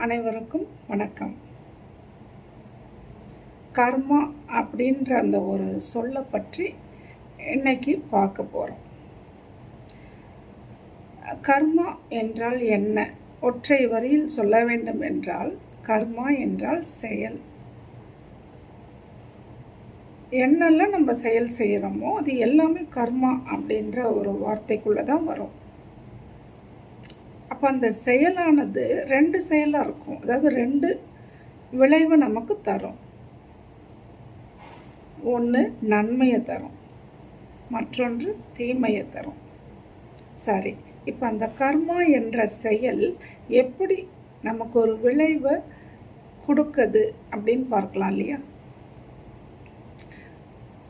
அனைவருக்கும் வணக்கம். கர்மா அப்படின்ற அந்த ஒரு சொல்லை பற்றி இன்னைக்கு பார்க்க போகிறோம் கர்மா என்றால் என்ன? ஒற்றை வரியில் சொல்ல வேண்டும் என்றால் கர்மா என்றால் செயல். என்னெல்லாம் நம்ம செயல் செய்கிறோமோ அது எல்லாமே கர்மா அப்படின்ற ஒரு வார்த்தைக்குள்ளே தான் வரும். அப்போ அந்த செயலானது ரெண்டு செயலாக இருக்கும். அதாவது ரெண்டு விளைவு நமக்கு தரும். ஒன்று நன்மையை தரும். மற்றொன்று தீமையை தரும். சரி இப்போ அந்த கர்மா என்ற செயல் எப்படி நமக்கு ஒரு விளைவை கொடுக்குது அப்படின்னு பார்க்கலாம் இல்லையா?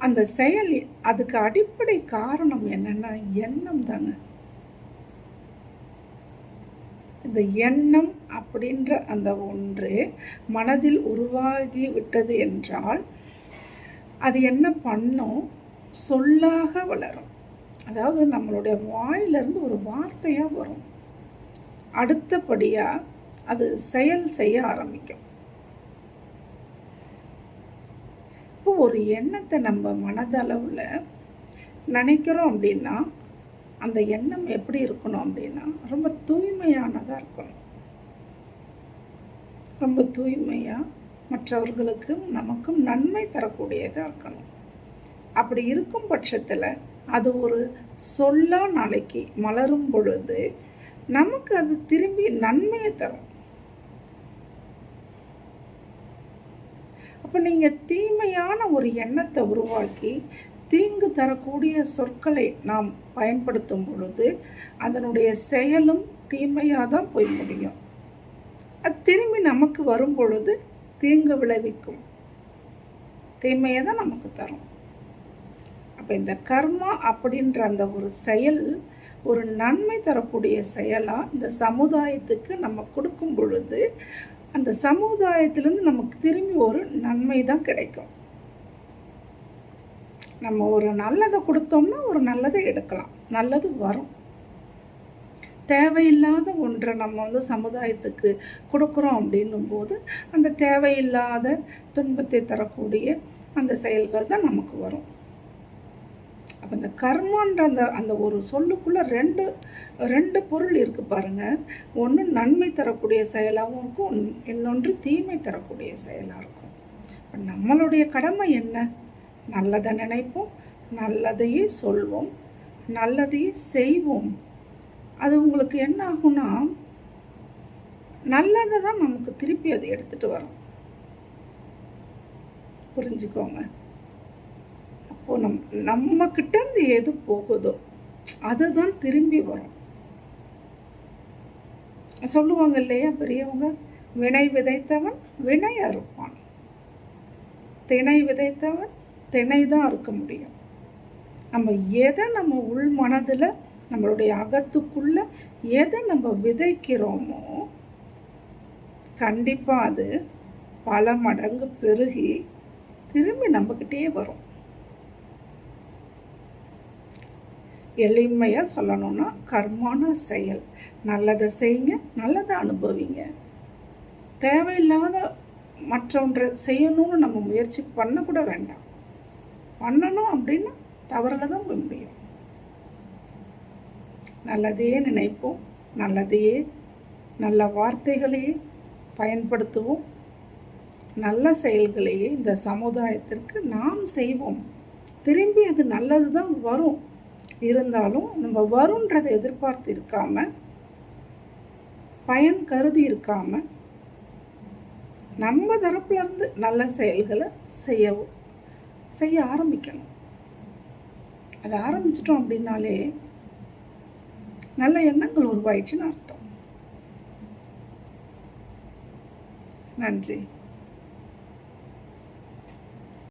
அந்த செயல் அதுக்கு அடிப்படை காரணம் என்னென்னா எண்ணம் தாங்க. இந்த எண்ணம் அப்படின்ற அந்த ஒன்று மனதில் உருவாகி விட்டது என்றால் அது என்ன பண்ணும்? சொல்லாக வளரும். அதாவது நம்மளுடைய வாயிலிருந்து ஒரு வார்த்தையாக வரும். அடுத்தபடியாக அது செயல் செய்ய ஆரம்பிக்கும். இப்போ ஒரு எண்ணத்தை நம்ம மனதளவில் நினைக்கிறோம் அப்படின்னா அந்த எண்ணம் எப்படி இருக்கணும் அப்படின்னா ரொம்ப தூய்மையானதாக இருக்கணும். ரொம்ப தூய்மையாக மற்றவர்களுக்கும் நமக்கும் நன்மை தரக்கூடியதாக இருக்கணும். அப்படி இருக்கும் பட்சத்தில் அது ஒரு சொல்லா நாளைக்கு மலரும் பொழுது நமக்கு அது திரும்பி நன்மையை தரும். அப்போ நீங்கள் தீமையான ஒரு எண்ணத்தை உருவாக்கி தீங்கு தரக்கூடிய சொற்களை நாம் பயன்படுத்தும் பொழுது அதனுடைய செயலும் தீமையாக தான் போய் முடியும். அது திரும்பி நமக்கு வரும் பொழுது தீங்கு விளைவிக்கும். தீமையை தான் நமக்கு தரும். அப்போ இந்த கர்மா அப்படின்ற அந்த ஒரு செயல் ஒரு நன்மை தரக்கூடிய செயலாக இந்த சமுதாயத்துக்கு நம்ம கொடுக்கும் பொழுது அந்த சமுதாயத்திலேருந்து நமக்கு திரும்பி ஒரு நன்மை தான் கிடைக்கும். நம்ம ஒரு நல்லதை கொடுத்தோம்னா ஒரு நல்லதை எடுக்கலாம். நல்லது வரும். தேவையில்லாத ஒன்றை நம்ம வந்து சமுதாயத்துக்கு கொடுக்குறோம் அப்படின்னும் போது அந்த தேவையில்லாத துன்பத்தை தரக்கூடிய அந்த செயல்கள் தான் நமக்கு வரும். அப்போ இந்த கர்மன்ற அந்த அந்த ஒரு சொல்லுக்குள்ளே ரெண்டு ரெண்டு பொருள் இருக்குது பாருங்கள் ஒன்று நன்மை தரக்கூடிய செயலாகவும் இருக்கும் இன்னொன்று தீமை தரக்கூடிய செயலாக இருக்கும். இப்போ நம்மளுடைய கடமை என்ன? நல்லதை நினைப்போம் நல்லதையே சொல்வோம் நல்லதையே செய்வோம். அது உங்களுக்கு என்ன ஆகும்னா நல்லதை தான் நமக்கு திருப்பி அதை எடுத்துகிட்டு வரும். புரிஞ்சுக்கோங்க. அப்போ நம் நம்மக்கிட்டேருந்து எது போகுதோ அதுதான் திரும்பி வரும். சொல்லுவாங்க இல்லையா பெரியவங்க வினை விதைத்தவன் வினை அறுப்பான். திணை விதைத்தவன் திணை தான் இருக்க முடியும். நம்ம எதை நம்ம உள் மனதில் நம்மளுடைய அகத்துக்குள்ள எதை நம்ம விதைக்கிறோமோ கண்டிப்பாக அது பல மடங்கு பெருகி திரும்பி நம்மக்கிட்டே வரும். எளிமையாக சொல்லணும்னா கர்மான செயல். நல்லதை செய்யுங்க நல்லதை அனுபவிங்க. தேவையில்லாத மற்றொன்றை செய்யணும்னு நம்ம முயற்சி பண்ணக்கூட வேண்டாம். பண்ணணும் அப்படின்னா தவறில் தான் போய் முடியும். நல்லதையே நினைப்போம் நல்லதையே நல்ல வார்த்தைகளையே பயன்படுத்துவோம். நல்ல செயல்களையே இந்த சமுதாயத்திற்கு நாம் செய்வோம். திரும்பி அது நல்லது தான் வரும். இருந்தாலும் நம்ம வரும்ன்றதை எதிர்பார்த்து இருக்காம பயன் கருதி இருக்காம நம்ம தரப்புலேருந்து நல்ல செயல்களை செய்யவும். செய்ய ஆரம்பிக்கணும். அதை ஆரம்பிச்சிட்டோம் அப்படின்னாலே நல்ல எண்ணங்கள் உருவாயிடுச்சுன்னு அர்த்தம். நன்றி.